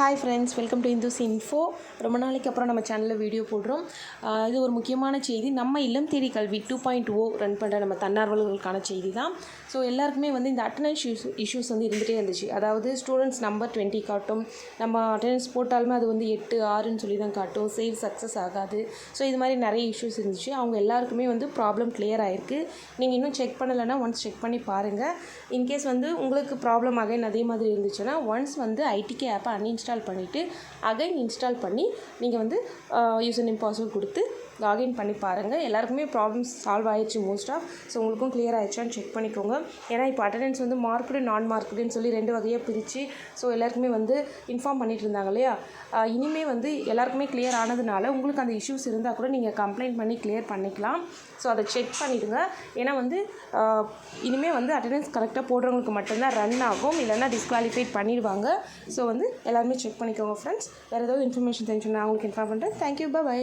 Hi friends welcome to Indus info ரொம்ப நாளைக்கு அப்புறம் நம்ம சேனலில் வீடியோ போடுறோம். இது ஒரு முக்கியமான செய்தி. நம்ம இல்லம் தேடி கல்வி டூ பாயிண்ட் ஓ ரன் பண்ணுற நம்ம தன்னார்வலர்களுக்கான செய்தி தான் ஸோ எல்லாருக்குமே வந்து இந்த அட்டண்டன்ஸ் இஷ்யூஸ் இஷ்யூஸ் வந்து இருந்துகிட்டே இருந்துச்சு. அதாவது ஸ்டூடெண்ட்ஸ் நம்பர் டுவெண்ட்டி காட்டும். நம்ம அட்டண்டன்ஸ் போட்டாலுமே அது வந்து எட்டு ஆறுன்னு சொல்லி தான் காட்டும். சேவ் சக்ஸஸ் ஆகாது. ஸோ இது மாதிரி நிறைய இஷ்யூஸ் இருந்துச்சு. அவங்க எல்லாருக்குமே வந்து ப்ராப்ளம் கிளியர் ஆகிருக்கு நீங்கள் இன்னும் செக் பண்ணலைன்னா ஒன்ஸ் செக் பண்ணி பாருங்கள் இன்கேஸ் வந்து உங்களுக்கு ப்ராப்ளம் அகைன் அதே மாதிரி இருந்துச்சுன்னா ஒன்ஸ் வந்து ஐடிகே ஆப்பை அன்இன்ஸ்டால் பண்ணிவிட்டு அகைன் இன்ஸ்டால் பண்ணி நீங்கள் வந்து யூசர் நேம் பாஸ்வேர்ட் கொடுத்து லாகின் பண்ணி பாருங்கள் எல்லாருக்குமே ப்ராப்ளம்ஸ் சால்வ் ஆயிடுச்சு மோஸ்ட் ஆஃப் ஸோ உங்களுக்கும் க்ளியர் ஆயிடுச்சான்னு செக் பண்ணிக்கோங்க. ஏன்னா இப்போ அட்டண்டன்ஸ் வந்து மார்க்குடு நான் மார்க்குடுன்னு சொல்லி ரெண்டு வகையாக பிரித்து ஸோ எல்லாருக்குமே வந்து இன்ஃபார்ம் பண்ணிட்டு இருந்தாங்க இல்லையா? இனிமேல் வந்து எல்லாருக்குமே கிளியர் ஆனதுனால உங்களுக்கு அந்த இஷ்யூஸ் இருந்தால் கூட நீங்கள் கம்ப்ளைண்ட் பண்ணி கிளியர் பண்ணிக்கலாம். ஸோ அதை செக் பண்ணிவிடுங்க ஏன்னா வந்து இனிமேல் வந்து அட்டண்டன்ஸ் கரெக்டாக போடுறவங்களுக்கு மட்டும்தான் ரன் ஆகும். இல்லைன்னா டிஸ்குவாலிஃபைட் பண்ணிடுவாங்க. ஸோ வந்து எல்லாருமே செக் பண்ணிக்கோங்க ஃப்ரெண்ட்ஸ் வேறு ஏதாவது இன்ஃபர்மேஷன் தெரிஞ்சுன்னா அவங்களுக்கு இன்ஃபார்ம் பண்ணுறேன் தேங்க்யூ பை